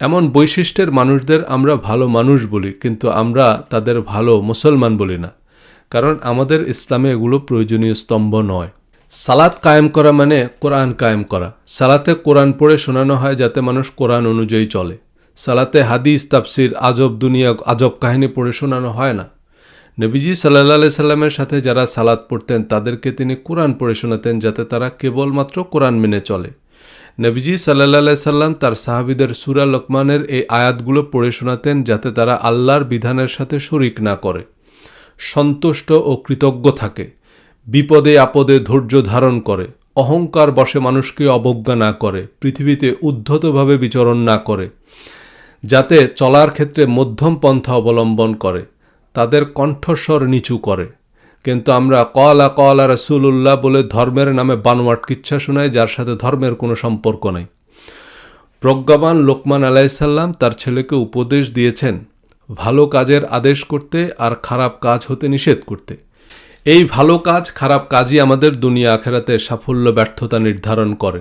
এমন বৈশিষ্ট্যের মানুষদের আমরা ভালো মানুষ বলি, কিন্তু আমরা তাদের ভালো মুসলমান বলি না। কারণ আমাদের ইসলামে এগুলো প্রয়োজনীয় স্তম্ভ নয়। সালাত কায়েম করা মানে কোরআন কায়েম করা। সালাতে কোরআন পড়ে শোনানো হয় যাতে মানুষ কোরআন অনুযায়ী চলে। সালাতে হাদিস, তাফসির, আজব দুনিয়া, আজব কাহিনী পড়ে শোনানো হয় না। নবীজি সাল্লাহ সাল্লামের সাথে যারা সালাত পড়তেন, তাদেরকে তিনি কোরআন পড়ে শোনাতেন যাতে তারা কেবলমাত্র কোরআন মেনে চলে। নবীজি সাল্লাহ সাল্লাম তার সাহাবিদের সুরা লোকমানের এই আয়াতগুলো পড়ে শোনাতেন যাতে তারা আল্লাহর বিধানের সাথে শরিক না করে, সন্তুষ্ট ও কৃতজ্ঞ থাকে, বিপদে আপদে ধৈর্য ধারণ করে, অহংকার বসে মানুষকে অবজ্ঞা না করে, পৃথিবীতে উদ্ধতভাবে বিচরণ না করে, যাতে চলার ক্ষেত্রে মধ্যম পন্থা অবলম্বন করে, তাদের কণ্ঠস্বর নিচু করে। কিন্তু আমরা কলা কলা রসুল্লাহ বলে ধর্মের নামে বানোয়াট কিচ্ছা শোনাই, যার সাথে ধর্মের কোনো সম্পর্ক নেই। প্রজ্ঞাবান লোকমান আলাইসাল্লাম তার ছেলেকে উপদেশ দিয়েছেন, ভালো কাজের আদেশ করতে আর খারাপ কাজ হতে নিষেধ করতে। এই ভালো কাজ খারাপ কাজই আমাদের দুনিয়া আখেরাতে সাফল্য, ব্যর্থতা নির্ধারণ করে।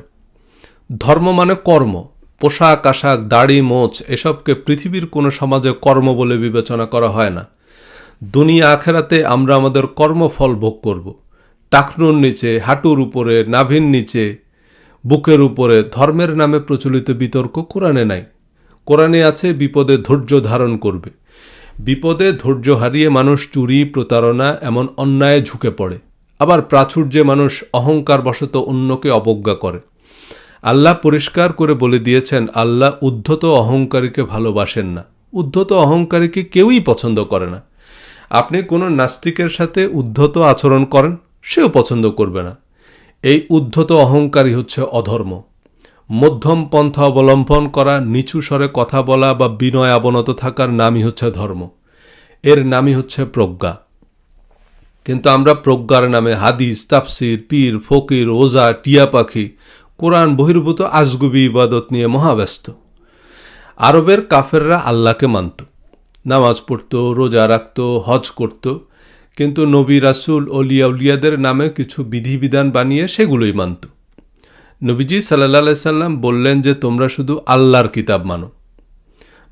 ধর্ম মানে কর্ম। পোশাক, আশাক, দাড়ি, মোচ, এসবকে পৃথিবীর কোনো সমাজে কর্ম বলে বিবেচনা করা হয় না। দুনিয়া আখেরাতে আমরা আমাদের কর্মফল ভোগ করব। টাকনুর নিচে, হাঁটুর উপরে, নাভির নিচে, বুকের উপরে, ধর্মের নামে প্রচলিত বিতর্ক কোরআনে নাই। কোরআনে আছে, বিপদে ধৈর্য ধারণ করবে। বিপদে ধৈর্য হারিয়ে মানুষ চুরি, প্রতারণা, এমন অন্যায় ঝুঁকে পড়ে। আবার প্রাচুর্যে মানুষ অহংকার বশত অন্যকে অবজ্ঞা করে। আল্লাহ পরিষ্কার করে বলে দিয়েছেন, আল্লাহ উদ্ধত অহংকারীকে ভালোবাসেন না। উদ্ধত অহংকারীকে কেউই পছন্দ করে না। আপনি কোনো নাস্তিকের সাথে উদ্ধত আচরণ করেন, সেও পছন্দ করবে না। এই উদ্ধত অহংকারী হচ্ছে অধর্ম। মধ্যম পন্থা অবলম্বন করা, নিচু স্বরে কথা বলা বা বিনয় অবনত থাকার নামই হচ্ছে ধর্ম। এর নামই হচ্ছে প্রজ্ঞা। কিন্তু আমরা প্রজ্ঞার নামে হাদিস, তাফসির, পীর, ফকির ওজা টিয়া পাখি, কোরআন, বহির্ভূত আজগুবি ইবাদত নিয়ে মহাব্যস্ত। আরবের কাফেররা আল্লাহকে মানত। নামাজ পড়ত, রোজা রাখত, হজ করত। কিন্তু নবী রাসুল অলিয়া উলিয়াদের নামে কিছু বিধিবিধান বানিয়ে সেগুলোই মানত। নবীজি সাল্লা সাল্লাম বললেন যে, তোমরা শুধু আল্লাহর কিতাব মানো।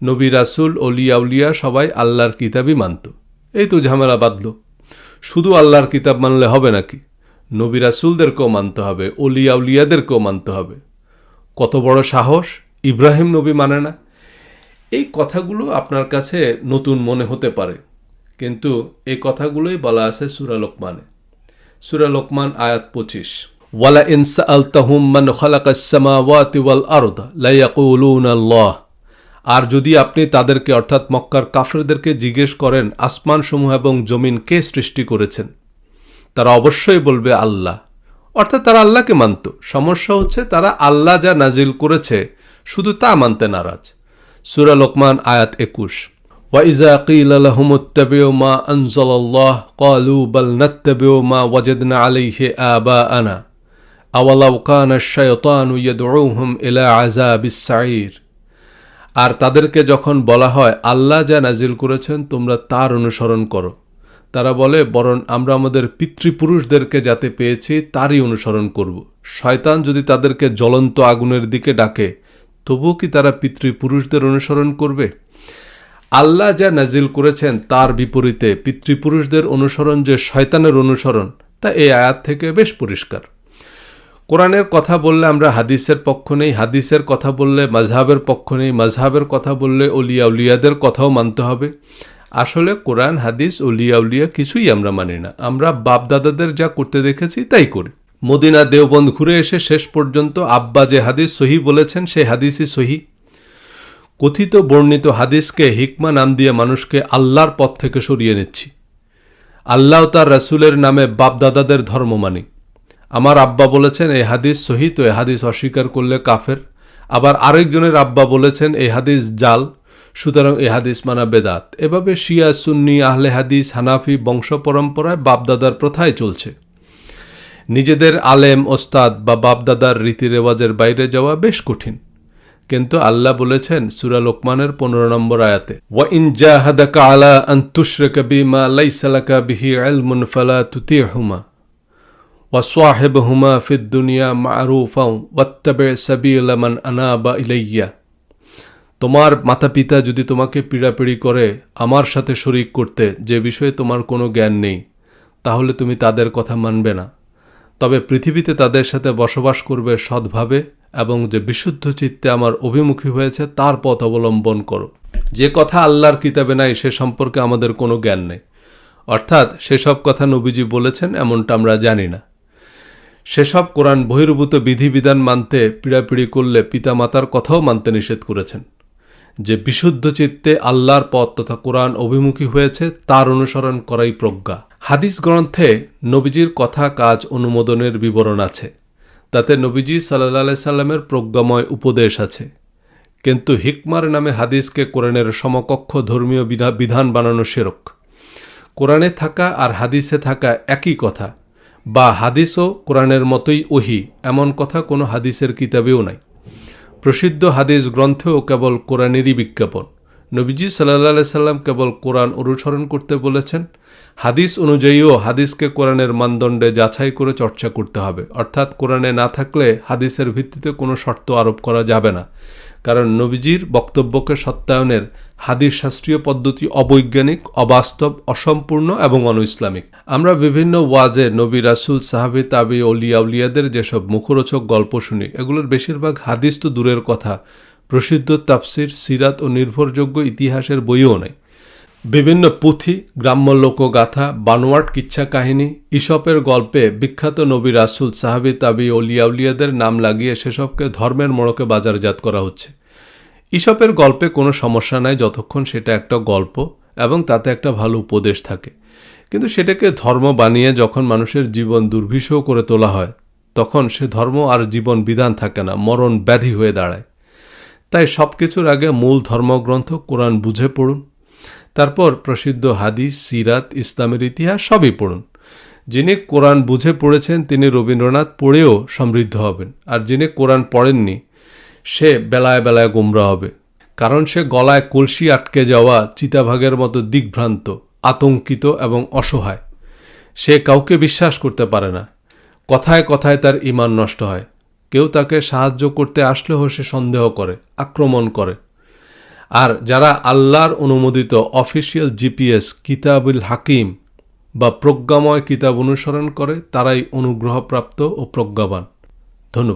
নবী রাসুল অলিয়া উলিয়া সবাই আল্লাহর কিতাবই মানত। এই তো ঝামেলা বাঁধল। শুধু আল্লাহর কিতাব মানলে হবে নাকি? নবী রাসুলদেরকেও মানতে হবে, অলিয়া উলিয়াদেরকেও মানতে হবে। কত বড় সাহস, ইব্রাহিম নবী মানে না। এই কথাগুলো আপনার কাছে নতুন মনে হতে পারে, কিন্তু এই কথাগুলোই বলা আছে সুরা লোকমানে। সুরা লোকমান আয়াত পঁচিশ। ওয়ালা ইনসা আলতাহুম মান খালাকাসসামাওয়াতি ওয়াল আরদ, লা ইয়াকুলুনা আল্লাহ। আর যদি আপনি তাদেরকে, অর্থাৎ মক্কার কাফেরদেরকে জিজ্ঞেস করেন, আসমানসমূহ এবং জমিন কে সৃষ্টি করেছেন, তারা অবশ্যই বলবে আল্লাহ। অর্থাৎ তারা আল্লাহকে মানত। সমস্যা হচ্ছে তারা আল্লাহ যা নাজিল করেছে, শুধু তা মানতে নারাজ। সুরা লোকমান আয়াত একুশ وإذا قيل لهم اتبعوا ما أنزل الله قالوا بل نتبع ما وجدنا عليه آباءنا أولو كان الشيطان يدعوهم إلى عذاب السعير আর তাদেরকে যখন বলা হয় আল্লাহ যা নাজিল করেছেন তোমরা তার অনুসরণ করো তারা বলে বরং আমরা আমাদের পিতৃপুরুষদেরকে যাতে পেয়েছি তারই অনুসরণ করব শয়তান যদি তাদেরকে জ্বলন্ত আগুনের দিকে ডাকে তবুও কি তারা পিতৃপুরুষদের অনুসরণ করবে? আল্লাহ যা নাজিল করেছেন তার বিপরীতে পিতৃপুরুষদের অনুসরণ যে শয়তানের অনুসরণ, তা এই আয়াত থেকে বেশ পরিষ্কার। কোরআনের কথা বললে আমরা হাদিসের পক্ষ নেই, হাদিসের কথা বললে মাঝহাবের পক্ষ নেই মাঝহাবের কথা বললে অলিয়া উলিয়াদের কথাও মানতে হবে। আসলে কোরআন, হাদিস, অলিয়া উলিয়া কিছুই আমরা মানি না। আমরা বাপদাদাদের যা করতে দেখেছি তাই করি। মদিনা দেওবন্দ ঘুরে এসে শেষ পর্যন্ত আব্বা যে হাদিস সহি বলেছেন, সেই হাদিসই সহি। কথিত বর্ণিত হাদিসকে হিকমা নাম দিয়ে মানুষকে আল্লাহর পথ থেকে সরিয়ে নিচ্ছি। আল্লাহ তার রাসুলের নামে বাপদাদাদের ধর্ম মানি। আমার আব্বা বলেছেন, এই হাদিস সহি তো, এই হাদিস অস্বীকার করলে কাফের। আবার আরেকজনের আব্বা বলেছেন, এই হাদিস জাল, সুতরাং এই হাদিস মানা বেদাত। এভাবে শিয়া, সুন্নি, আহলে হাদিস, হানাফি বংশ পরম্পরায় বাপদাদার প্রথায় চলছে। নিজেদের আলেম, ওস্তাদ বা বাপদাদার রীতি রেওয়াজের বাইরে যাওয়া বেশ কঠিন। কিন্তু আল্লাহ বলেছেন সুরা লোকমানের পনেরো নম্বর আয়াতে ওয়া ইন জাহাদাকা আলা আন তুশরিকা বিমা লাইসা লাকা বিহি ইলমুন ফালা ওয়া ইলাইয়া। তোমার মাতা পিতা যদি তোমাকে পীড়াপিড়ি করে, আমার সাথে শরিক করতে যে বিষয়ে তোমার কোনো জ্ঞান নেই, তাহলে তুমি তাদের কথা মানবে না। তবে পৃথিবীতে তাদের সাথে বসবাস করবে সৎভাবে এবং যে বিশুদ্ধ চিত্তে আমার অভিমুখী হয়েছে, তার পথ অবলম্বন করো। যে কথা আল্লাহর কিতাবে নাই, সে সম্পর্কে আমাদের কোনো জ্ঞান নেই। অর্থাৎ সেসব কথা নবীজি বলেছেন, এমনটা আমরা জানি না। সেসব কোরআন বহির্ভূত বিধিবিধান মানতে, পীড়াপিড়ি করলে পিতামাতার কথাও মানতে নিষেধ করেছেন। যে বিশুদ্ধ চিত্তে আল্লাহর পথ তথা কোরআন অভিমুখী হয়েছে, তার অনুসরণ করাই প্রজ্ঞা। হাদিস গ্রন্থে নবীজির কথা কাজ অনুমোদনের বিবরণ আছে। তাতে নবীজি সাল্লাহ সাল্লামের প্রজ্ঞাময় উপদেশ আছে। কিন্তু হিকমার নামে হাদিসকে কোরআনের সমকক্ষ ধর্মীয় বিধান বানানো সেরক কোরআনে থাকা আর হাদিসে থাকা একই কথা, বা হাদিসও কোরআনের মতোই ওহি, এমন কথা কোনো হাদিসের কিতাবেও নাই। প্রসিদ্ধ হাদিস গ্রন্থেও কেবল কোরআনেরই বিজ্ঞাপন। নবীজি সাল্লাহ সাল্লাম কেবল কোরআন অনুসরণ করতে বলেছেন। হাদিস অনুযায়ীও হাদিসকে কোরআনের মানদণ্ডে যাচাই করে চর্চা করতে হবে। অর্থাৎ কোরআনে না থাকলে হাদিসের ভিত্তিতে কোনো শর্ত আরোপ করা যাবে না। কারণ নবীজির বক্তব্যকে সত্যায়নের হাদিস শাস্ত্রীয় পদ্ধতি অবৈজ্ঞানিক, অবাস্তব, অসম্পূর্ণ এবং অনইসলামিক। আমরা বিভিন্ন ওয়াজে নবী রাসুল, সাহাবি তাবি অলিয়া, উলিয়াদের যেসব মুখরোচক গল্প শুনি, এগুলোর বেশিরভাগ হাদিস তো দূরের কথা। প্রসিদ্ধ তাফসির, সিরাত ও নির্ভরযোগ্য ইতিহাসের বইও নেই। বিভিন্ন পুঁথি, গ্রাম্য লোকগাথা, বানোয়াট কিচ্ছা কাহিনী, ইসপের গল্পে বিখ্যাত নবী রাসুল, সাহাবি তাবি অলিয়াউলিয়াদের নাম লাগিয়ে সেসবকে ধর্মের মোড়কে বাজারজাত করা হচ্ছে। ইসপের গল্পে কোনো সমস্যা নাই, যতক্ষণ সেটা একটা গল্প এবং তাতে একটা ভালো উপদেশ থাকে। কিন্তু সেটাকে ধর্ম বানিয়ে যখন মানুষের জীবন দুর্বিষহ করে তোলা হয়, তখন সে ধর্ম আর জীবন বিধান থাকে না, মরণ ব্যাধি হয়ে দাঁড়ায়। তাই সব কিছুর আগে মূল ধর্মগ্রন্থ, কোরআন বুঝে পড়ুন। তারপর প্রসিদ্ধ হাদিস, সিরাত, ইসলামের ইতিহাস সবই পড়ুন। যিনি কোরআন বুঝে পড়েছেন, তিনি রবীন্দ্রনাথ পড়েও সমৃদ্ধ হবেন। আর যিনি কোরআন পড়েননি, সে বেলায় বেলায় গুমরা হবে। কারণ সে গলায় কলসি আটকে যাওয়া চিতাভাগের মতো দিগ্ভ্রান্ত, আতঙ্কিত এবং অসহায়। সে কাউকে বিশ্বাস করতে পারে না। কথায় কথায় তার ইমান নষ্ট হয়। কেউ তাকে সাহায্য করতে আসলেও সে সন্দেহ করে, আক্রমণ করে। আর যারা আল্লাহর অনুমোদিত অফিসিয়াল জিপিএস কিতাবুল হাকিম বা প্রজ্ঞাময় কিতাব অনুসরণ করে, তারাই অনুগ্রহপ্রাপ্ত ও প্রজ্ঞাবান। ধন্যবাদ।